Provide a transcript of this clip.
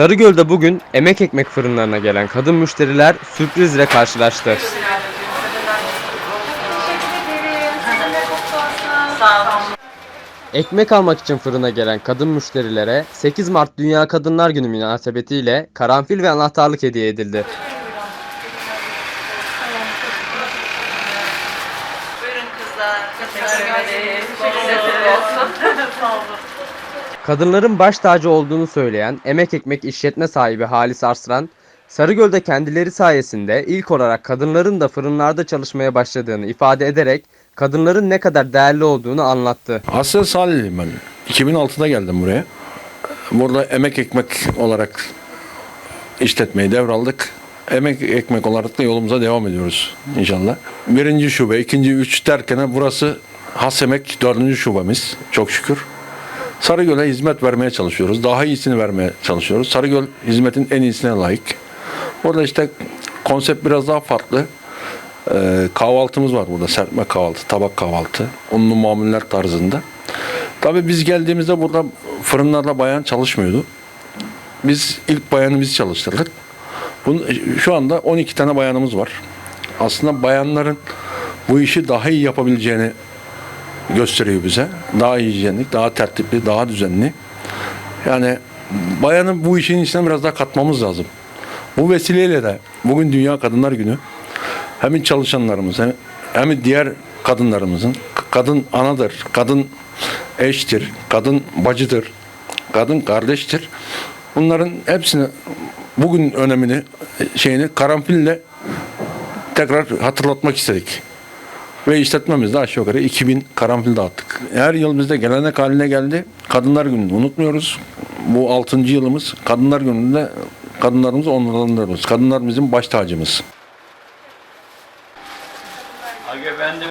Sarıgöl'de bugün emek ekmek fırınlarına gelen kadın müşteriler sürprizle karşılaştı. Ekmek almak için fırına gelen kadın müşterilere 8 Mart Dünya Kadınlar Günü münasebetiyle karanfil ve anahtarlık hediye edildi. Buyurun kızlar. Teşekkür ederiz. Teşekkür olsun. Sağ olun. Kadınların baş tacı olduğunu söyleyen emek ekmek işletme sahibi Halis Arslan, Sarıgöl'de kendileri sayesinde ilk olarak kadınların da fırınlarda çalışmaya başladığını ifade ederek kadınların ne kadar değerli olduğunu anlattı. Aslen Salih'im ben. 2006'da geldim buraya. Burada emek ekmek olarak işletmeyi devraldık. Emek ekmek olarak da yolumuza devam ediyoruz inşallah. Birinci şube, ikinci, üç derken burası Has Emek dördüncü şubemiz çok şükür. Sarıgöl'e hizmet vermeye çalışıyoruz. Daha iyisini vermeye çalışıyoruz. Sarıgöl hizmetin en iyisine layık. Burada işte konsept biraz daha farklı. Ee, kahvaltımız var burada. Serpme kahvaltı, tabak kahvaltı. Unlu mamuller tarzında. Tabii biz geldiğimizde burada fırınlarda bayan çalışmıyordu. Biz ilk bayanı biz çalıştırdık. Bunun, şu anda 12 tane bayanımız var. Aslında bayanların bu işi daha iyi yapabileceğini gösteriyor bize. Daha hijyenik, daha tertipli, daha düzenli. Yani bayanı bu işin içine biraz daha katmamız lazım. Bu vesileyle de bugün Dünya Kadınlar Günü hem çalışanlarımız hem, hem diğer kadınlarımızın kadın anadır, kadın eştir, kadın bacıdır, kadın kardeştir. Bunların hepsini bugün önemini şeyini karanfille tekrar hatırlatmak istedik. Ve işletmemizde aşağı yukarı 2000 karanfil dağıttık. Her yıl bizde gelenek haline geldi. Kadınlar Günü'nü unutmuyoruz. Bu 6. yılımız. Kadınlar Günü'nde kadınlarımızı onurlandırıyoruz. Kadınlar bizim baş tacımız. Aga ben